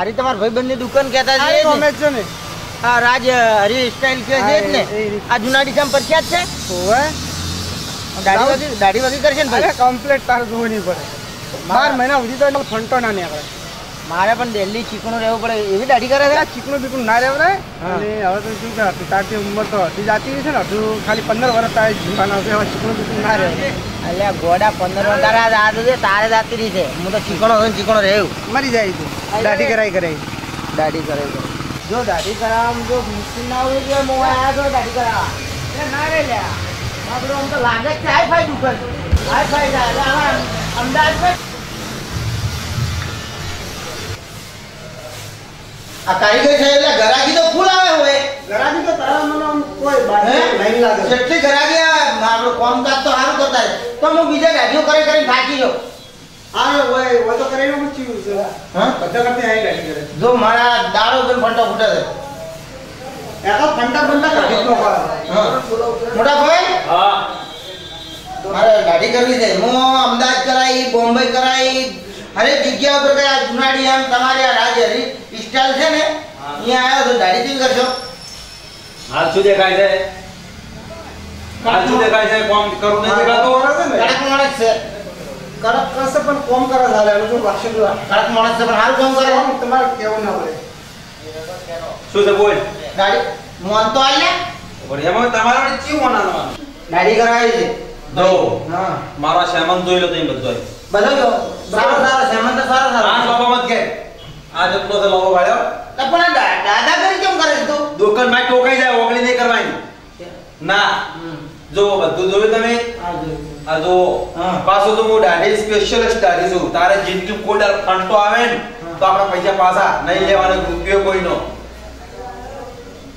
આરી તમારા ભાઈબંધની દુકાન કહેતા છે અમે? છે ને. હા રાજ હરી સ્ટાઇલ કે છે ને. આ જુનાડી પર પ્રખ્યાત છે? હોવે. દાઢી વાગી દાઢી વાગી કરશે ને અરે ભાઈ કમ્પ્લીટ તાર જોવું નહીં પડે. બાર મહિના સુધી તો ફંટો ના નીકળે. મારે પણ દિલ્હી ચીકણું રહેવું પડે. એવી દાઢી કરે છે? આ ચીકણું બીકણું ના રહેવું. અને હવે તો શું કે તારથી ઉંમર તો હતી જાતી છે ને. હજુ ખાલી પંદર વર્ષ તારે જીવવાના છે હવે ચીકણું બીકણું ના રહે અલ્યા ગોડા પંદર વર્ષ તારા દાદ છે તારે જાતી રહી છે. હું તો ચીકણો ચીકણો રહેવું. મરી જાય તું દાઢી કરાઈ. કરાઈ દાઢી કરે છે જો દાઢી કરાવવામાં જો મુશ્કેલ ના હોય તો હું આયા તો દાઢી કરાવવા એટલે ના રે લ્યા. બાપરો આમ તો લાગે છે હાઈ ફાઈ દુકાન. આઈ ફાઈ જાય. આમાં અમદાવાદ આ કારીગર છે એટલે ગરાગી તો ફૂલ આવે હોય. ગરાગી તો તારા મને આમ કોઈ બાજુ નહીં લાગે. જેટલી ગરાગી આવે આપણો કામકાજ તો સારું કરતા તો હું બીજા ગાડીઓ કરી કરીને થાકી ગયો. આવી દાઢી કરે જો મારા દાડો પણ ફંટો ફૂટે છે. એ તો ફંટા ફંટા કાઢી મોટા ભાઈ? મારે ગાડી કરવી છે. હું અમદાવાદ કરાઈ બોમ્બે કરાઈ હરેક જગ્યા ઉપર ગયા જુનાડી આમ તમારી આ રાજ હરી સ્ટાઇલ છે ને? અહીંયા આવ્યો તો દાઢી કેવી કરશો હાલ શું દેખાય છે? હાલ શું દેખાય છે? કોમ કરું નથી દેખાતું? કડક માણસ છે. કડક કરશે પણ કોમ કરે સાલે એનું શું વાક્ષણ જો કડક માણસ છે પણ સારું કામ કરે કોમ તમારે કેવું ના પડે શું છે બોલ દાઢી મોન તો આલ્યા પણ એમાં તમારે વળી ચેવું બનાવવાનું દાઢી કરાવી છે જો હા મારા સેમન જોઈ લો તમે બધો બધો જો સારો સારો સેમંત તો સારો સારો આ લોબો મત કે આ જેટલો છે લોબો ભાડ્યો તો પણ આ દા- દાદાગીરી કેમ કરે છે તું દુકાન આ હા. પાછું તો હું દાઢી સ્પેશિયલિસ્ટ દાઢી છું તારે જિંદગી કોડર ફંટો આવે ને તો આપણે પૈસા પાછા નહીં લેવાનો રૂપિયો કોઈનો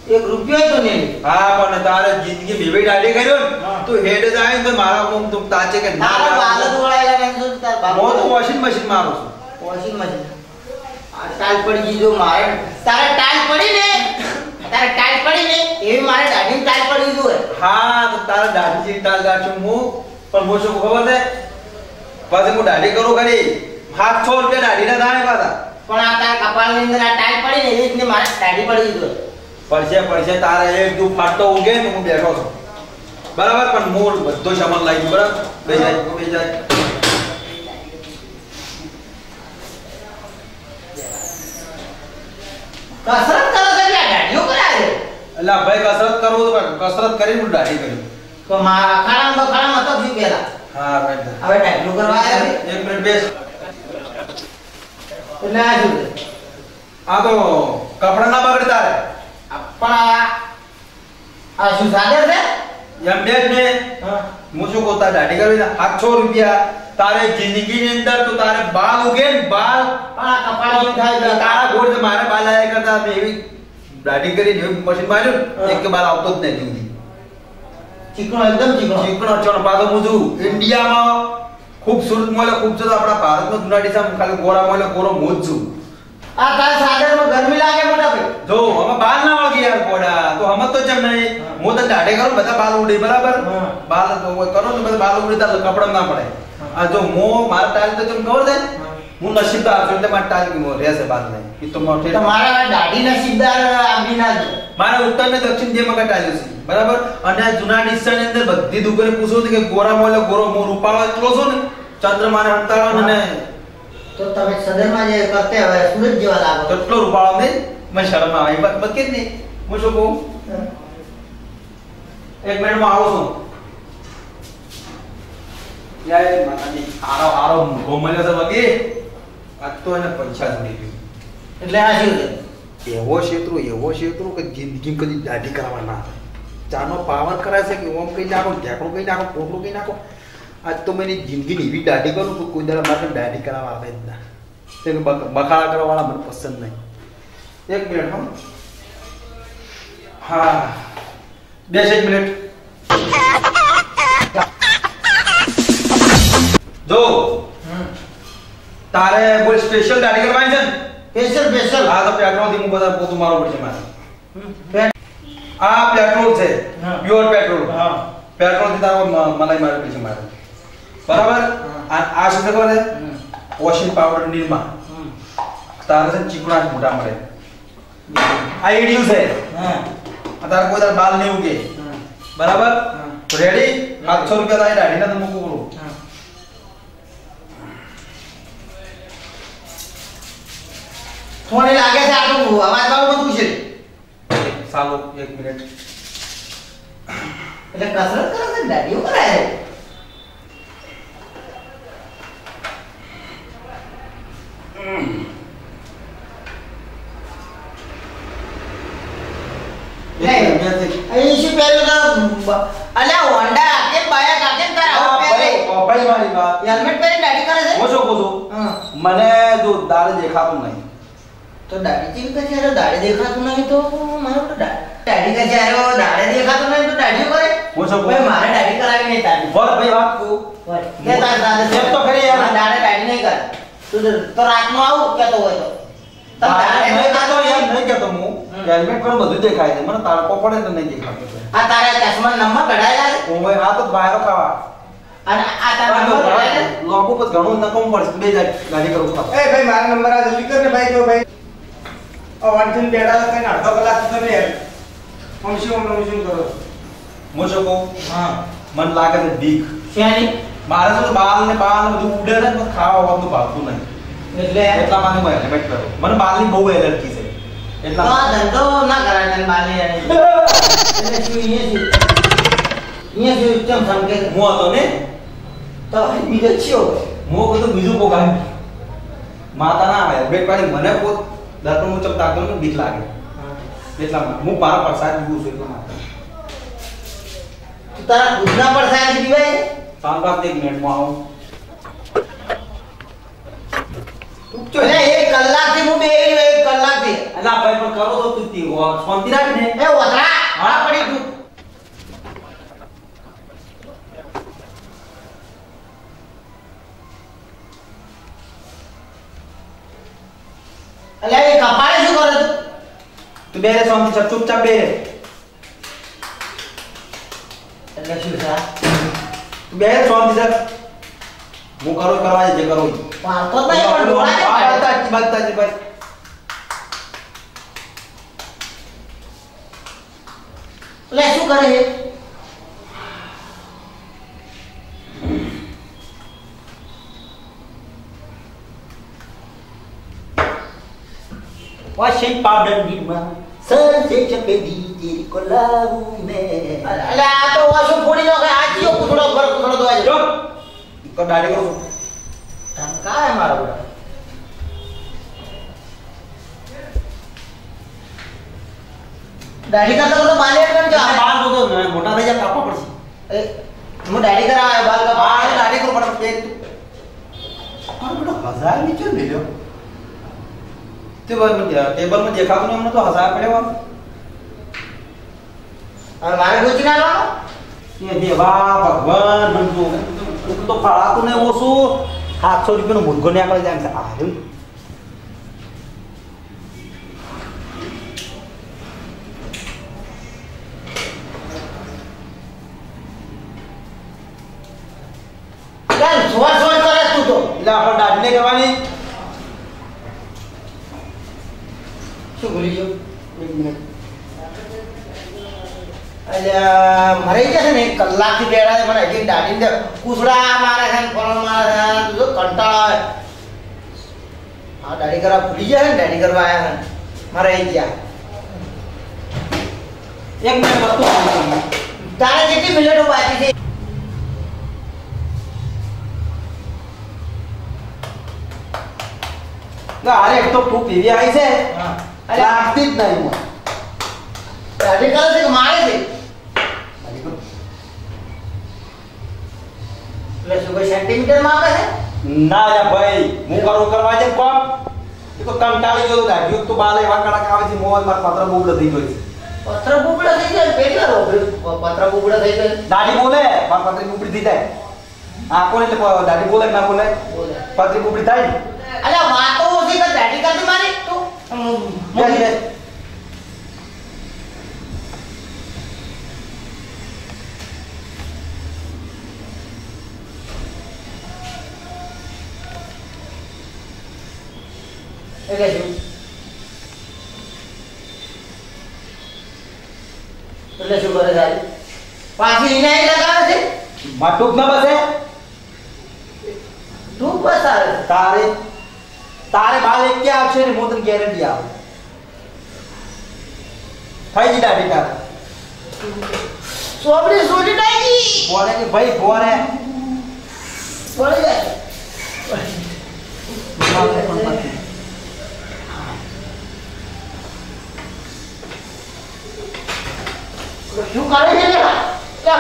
એક રૂપિયો તો નહીં હા પણ તારે જિંદગી ભેવી દાઢી કર્યો ને હા. તો હેડ જ આવે તો મારા મુખ તું તાચે કે ના મારા લાગે. ઉડાયેલા ને શું તાર બાપ હું તો વોશિંગ મશીન મારું છું વોશિંગ મશીન આ ટાઈલ પડી ગઈ જો મારે તારે ટાઈલ પડી ને તારે ટાઈલ પડી ને એવી મારે દાઢી ટાઈલ પડી જો હા તો તારે દાઢી તાલ ગાંઠું હું પણ હું શું ખબર છે? પછી હું દાઢી કરું ખરી. સાતસો રૂપિયા દાઢી ના થાય પાછા. પણ આ તારા કપાળની અંદર આ ટાઈલ પડી ને એ રીતની મારે દાઢી પડી દીધો પડશે પડશે તારે એક તું ફાટતો ઉગે ને હું બેઠો છું. બરાબર? પણ મૂળ બધો સામાન લાવી દઉં, બરાબર? બે જાય બે જાય. કસરત કરો એટલે દાઢીઓ કરાવે? એટલે ભાઈ કસરત કરવું પણ કસરત કરીને હું દાઢી કરી. તો મારા ખાણા બખાડામાં હતો શું પેલા હા બેટા હવે દાઢીઓ કરવા આવ્યા. એક મિનિટ બેસ. એટલે આ જો આ તો કપડા ના બગડે તારે આ પણ આ શું સાગર છે? એમ બે ને હા. શું કહું દાઢી કરવી છે? સાતસો રૂપિયા. તારે જિંદગી ની અંદર તો તારે બાલ ઉગે ને બાલ. તારા ગોળ મારે બાલ આયા કરતા. એવી દાઢી કરી એવી મશીન માર્યું એક કે બાલ આવતો જ નહીં ચીકણો એકદમ ચીકણો. ચીકણો ચણ પાછો છું ઇન્ડિયામાં ખૂબસૂરત મળે ખૂબસૂરત આપણા ભારતનો જુનાડી સામે ખાલી ગોરા મળે ગોરો હું જ છું. આ તારા સાગરમાં ગરમી લાગે મોટા ભાઈ. જો અમે બાલ ના વાગે યાર ગોડા તો હમ તો જમ નહીં. હું. તો દાઢે કરું બધા બાલ ઉડી બરાબર. બાલ તો કરો ને બધા બાલ ઉડી તાર કપડા ના પડે. આ જો મો મારા તાલ તો તમ ખબર છે? હું નસીબદાર છું એટલે મારે ટાઈલ કી રહેશે બાદ નહીં એ તો મોટે તમારા મારા દાઢી નસીબદાર આંબી ના મારા ઉત્તર ને દક્ષિણ જે મગા ટાઈલ છે બરાબર? અને જૂના ડિસ્ટનની અંદર બધી દુકાને પૂછો કે ગોરા મોલે ગોરો મો રૂપાળો એટલો છો ને ચંદ્રમાને અંતાળો ને તો તમે સદરમાં જે કરતે હવે સુરત જેવા લાગો. કેટલો રૂપાળો ને મને શરમ આવે. એ વાત કે નહીં? હું શું કહું? એક મિનિટમાં આવું છું. યાર માતાજી આરો આરો મળ્યો છે બકે. આજ તો એને પૈસા જોડી ગયું. એટલે આ શું છે? એવો શેત્રુ એવો શેત્રુ કે જિંદગી કદી દાઢી કરવા ના ચાનો પાવર કરે છે કે ઓમ કઈ નાખો ઢેકણું કઈ નાખો પોટલું કઈ નાખો? આજ તો મેં જિંદગીની એવી દાઢી કરું તો કોઈ દાડા માટે દાઢી કરાવવા આવે જ ના. તેને બક- બખાડા કરવા વાળા મને પસંદ નહીં. એક મિનિટ હા. બેસ એક મિનિટ. તારે બોલ સ્પેશિયલ દાઢી કરવાની છે સ્પેશિયલ સ્પેશિયલ આ તો પેટ્રોલ હું બધા પોતું મારો પડશે મારે આ પેટ્રોલ છે. પ્યોર પેટ્રોલ હા. પેટ્રોલથી તારો મલાઈ મારે પડશે મારે બરાબર. આ શું ખબર છે? Washing powder Nirma. તારે છે ચીકણા મોટા મળે. આ એડિયું છે. હા. તારે કોઈ તાર બાલ નહીં ઉગે બરાબર. રેડી પાંચસો રૂપિયા તારી દાઢીના તો મૂકું કરું. થોડી લાગે છે આટલું અવાજ વાળું બધું છે. સાલો એક મિનિટ. એટલે કસરત કરે છે દાડીઓ કરાય છે નહીં. અહીં શું પહેર્યું તો અલ્યા હોન્ડા કે બાયા કાકે તારા આ આવું પહેરે ભાઈ ભાઈ મારી વાત હેલ્મેટ પહેરી દાઢી કરે છે હું શું કહું છું હા મને જો દાળ દેખાતું નહીં તો દાઢી ચીવી કે જ્યારે દાઢી દેખાતું નહીં તો મારું તો દાઢી. કે જ્યારે દાઢી દેખાતું નહીં તો દાઢી કરે? હું શું કહું? ભાઈ મારે દાઢી કરાવી નહીં તારી. બોલ ભાઈ વાત. તું કે તારે દાઢી એમ તો ખરી યાર. મારે દાઢી દાઢી નહીં કર. તું તો- રાતનું આવું કેતો હોય તો. હું. હેલ્મેટ પર બધું દેખાય છે. મને તારકો પડે તો નહીં દેખાતો આ તારા ચશ્મા નંબર કઢાયેલા છે? હું ભાઈ આ તો બહાર ખાવા. અને આ તારા નંબર? લોગો પર ઘણું નકમ પડશે. બે જાય ગાડી કરું એ ભાઈ મારા નંબર આ જલ્દી કર ને ભાઈ જો ભાઈ. વાંચીને બેઠા હતા કઈ અડધો કલાક તો તમે આમ શું આમ શું કરો? હું શું હા. મને લાગે છે બીક. શેની? મારે તો બાલ ને બાલ ને બધું ઉડે ને પણ ખાવા વાળું ભાવતું નહીં. એટલે? એટલા માટે હું હેલ્મેટ પહેરું. મને બાલની બહુ એલર્જી છે. એટલા આ ધંધો ના કરાય તને બાલની. એટલે શું અહીંયા શું? અહીંયા શું સમકે છે? હું હતો ને? તો બીજો છો. હું બધું બીજું પોગાય આવ્યું માતા ના આવે હેલ્મેટ પાડી મને કોઈ હું તાકનું ને બીક લાગે. એટલા માટે હું પાર પરસાદ પીવું છું એટલા માટે. તારા ખુદના પર સાહેબ પીવાય છે? પાંચ પાંચ એક મિનિટમાં આવું. તું એટલે એક કલાકથી હું બે એક કલાકથી. અલા ભાઈ પણ કરો તો તું તી શાંતિ રાખ ને એ ઓથરા, હા. પડી તું. અલ્યા એ કપાળે શું કરે તું? તું બે રે શાંતિ ચપ ચૂપચાપ બે રે એટલે શું છે આ? તું બે રે શાંતિ ચપ હું કરું કરવા જે કરું ઈ. વાંધો નહીં, પણ ડોળા? બતા- એટલે શું કરે છે વોશિંગ પાવડર નીમાં સંજે ચપે દીજે કોલાવું મે એટલે આ તો વાસુ ફોડી નાખે આ ચિયો કૂતરો પર ધોવાય છે. જો તો દાઢી કરું છું. ધમકાય મારો બેટો. દાઢી કરતા કરતા બાલ એક કેમ આ ચાલે? બાલ ને મોટા થઈ જાય કાપવા પડશે એ, હું દાઢી કરાવાયો, બાલ હા કપાવાયો. એ દાઢી કરું પણ બે મારો બેટો હજારની ચો મેલ્યો તે ભાઈ મને ટેબલમાં દેખાતું અમને તો હજાર પડ્યો. હવે મારે ગોચી ના લાવો? એ દેવા ભગવાન મન તો ફળાતું ને ઓછું સાતસો રૂપિયાનો મુર્ગો ને આપણે જાય છે આ રહ્યું. કેમ સોર સોર કરે તું તો? એટલે આપણે દાઢી નહીં કરવાની શું ભૂલી ગયો? એક મિનિટ અલ્યા, મરાઈ જશે ને એક કલાકથી બેઠા છે, મને હજી દાઢી ને કુસડા મારે છે ને મારે છે તો કંટાળો આવે. હા દાઢી કરવા ભૂલી જશે ને દાઢી કરવા આયા છે મરાઈ ગયા એક મિનિટ વસ્તુ. તારે કેટલી મિનિટો બાકી છે ના અરે એક તો તું પીવી આવી છે અરે લાગતી જ નહીં. દાઢી કરે છે કે મારે છે દાઢી કરું. એટલે સેન્ટીમીટરમાં આવે છે ના યા ભાઈ હું કરું કરવા છે કોમ? એ તો કંટાળી ગયો દાઢી તો બાલ એવા કડક આવે છે મોં માર પાત્ર લધી ગઈ છે. પત્ર બુબડા થઈ જાય પેલી વાપર્યું. પત્ર બુબડા થઈ જાય દાઢી બોલે માર પાત્ર ઉપડી થઈ જાય. આંખો એટલે પ- દાઢી બોલે ના બોલે? પાત્રી ઉપડી થાય અલ્યા વાતો ઓછી કર દાઢી કાઢી મારી. તું હમ, બેસ, બેસ. એટલે શું એટલે શું કરે તારી પાછી એને અહીં લગાવે છે માટુક ના બસે? ટૂંક બસ આવે તારે? તારે બાલ એક કે આવશે ને હું તને ગેરંટી આપું. થઈ જી દાઢી તારે સોબરી સોજી ડાઈ બોલે કે ભાઈ બોલે. પડી જાય. શું કરે છે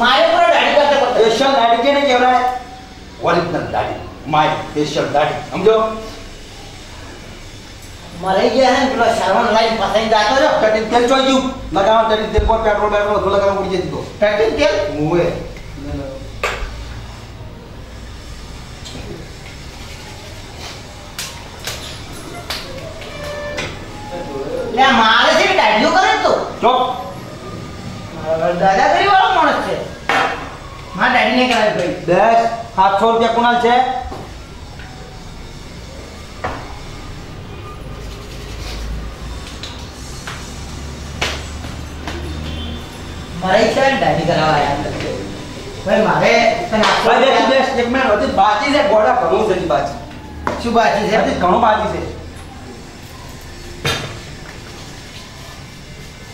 મારે પર દાઢી દાઢી કેને કહેવાય ઓરિજિનલ દાઢી. માય સ્પેશિયલ દાઢી. સમજો? મરી ગયા હે પેલો શરવણ લાઈન ફસાઈ જાતો રહ્યો. કટિંગ તેલ ચોઈ ગયું. કટિંગ તેલ પર પેટ્રોલ પેટ્રોલ બધું લગાવવા પડી જતી તો. પેટ્રોલ તેલ? મુએ. લે મારે છે દાઢીઓ કરે તો? ચો દાદાગીરી વાળો માણસ છે. મારે નહીં કરાવી ભાઈ. દસ સાતસો રૂપિયા કુણાલ છે. મારે છે ને દાઢી કરાવવા ભાઈ મારે તને એક મિનિટ હતી બાકી છે ગોળા ઘણું છે બાકી શું બાકી છે? ઘણું બાકી છે.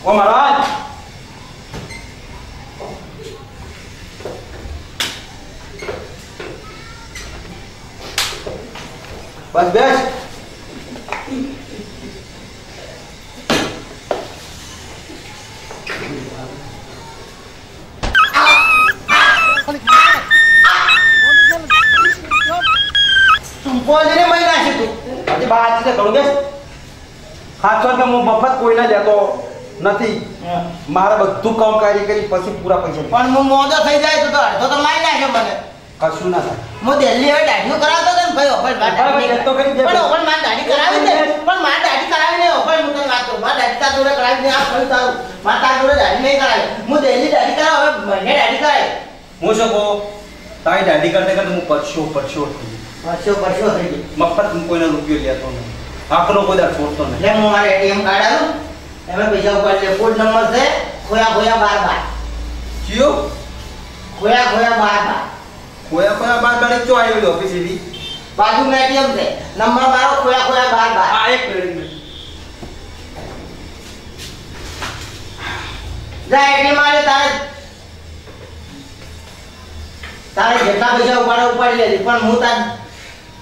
ઓ મહારાજ! બસ બેસ. પોલીને મહી નાખી તું? હજી બાકી છે ઘણું બેસ. ખાસ રૂપિયા હું મફત કોઈને લેતો નથી. મારે બધું કામ કરી કરી પછી પૂરા પૈસા. પણ હું મોદો થઈ જાય તો તો અડધો તો મારી નાખ્યો મને. કશું ના થાય. હું દિલ્હી હવે દાઢીઓ કરાવતો હતો ને ભાઈ ઓપન મારે દાઢી તો કરી દે. પણ ઓપન મારે દાઢી કરાવી દે. પણ મારે દાઢી કરાવી નહીં ઓપન હું તને વાત મારે દાઢી તાર જોડે કરાવી દે. આ ફરી તારું મારે તાર જોડે દાઢી નહીં કરાવી. હું દિલ્હી દાઢી કરાવ હવે મને દાઢી કરાય. હું શું કહું? તારી દાઢી કરતે કરતે હું પરસો પરસો થઈ. પરસો પરસો થઈ ગઈ. મફત હું કોઈનો રૂપિયો લેતો નહીં. આપણો કોઈ દાડ છોડતો નહીં. એટલે હું મારે એટીએમ કાર્ડ આવ્યું એમાં પૈસા ઉપર લે કોડ નંબર છે ખોયા ખોયા બાર બાર. જીઓ ખોયા ખોયા બાર બાર. કોયા કોયા બાર બાર ચો આવ્યો ઓફિસ એવી બાજુમાં એટીએમ છે. નંબર મારો ખોયા ખોયા બાર બાર. હા એક મિનિટ જા એટીએમ આવે તારે તારે જેટલા પૈસા ઉપાડે ઉપાડી લેજે પણ હું તાર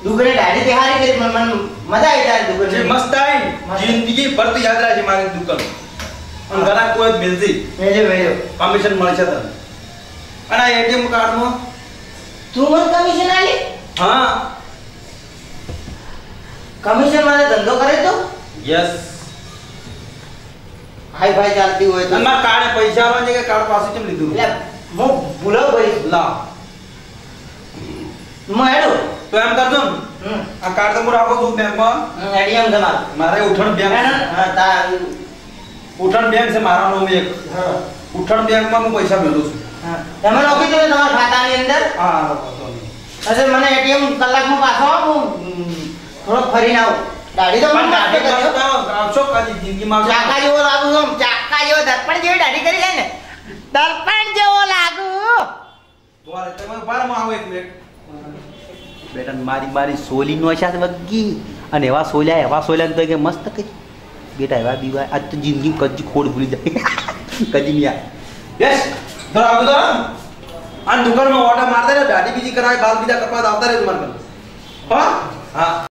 દુગરે દાઢી તે હારી કરી મને મજા આવી તારી જે દુગરે મસ્ત આવી. જિંદગી ભર તો યાદ રાખજે મારી દુકાન. અને ઘણા કોઈ જ મિલતી મેજો મેજો કમિશન મળશે તને. અને આ એટીએમ કાર્ડમાં તું મને કમિશન આલી હા. કમિશન મારે ધંધો કરે તો? યસ હાઈ ભાઈ ચાલતી હોય તો. મારા કાર્ડે પૈસા આવવા છે કે કાળ પાસે કેમ લીધું? એટલે હું ભૂલો ભાઈ. લા. હું હેડો? તો એમ કરજો ને. હમ. આ કાર્ડ તો હું રાખું છું બેંકમાં. એટીએમ તમારું મારે. ઉઠણ બેંક. હા તાર. ઉઠણ બેંક છે મારા નામ એક. હા. ઉઠણ બેંકમાં હું પૈસા મેળવું છું. તમે રોકી દો તમારા ખાતાની અંદર. હા અરે મને એટીએમ કલાકમાં પાછો આવો હું ઉમ, ફરીને આવું. દાઢી તો મને પણ આવશો કાલી જિંદગીમાં ચાકા જેવો લાગુ છું આમ, ચાકા જેવો દર્પણ જેવી દાઢી કરી લે ને દર્પણ જેવો લાગુ. બોલ, તમે બારમાં આવો એક મિનિટ. બેટા મારી મારી સોલી નો છે વગી અને એવા સોલ્યા એવા સોલ્યા ને તો કે મસ્ત કઈ બેટા એવા બીવા આજ તો જિંદગી કદી ખોડ ભૂલી જાય. કદી નહીં યસ આવો તો આ દુકાનમાં ઓટા મારતા ને દાઢી બીજી કરાય બાલ બીજા કપાસ આવતા રહે તમારે હા? હા.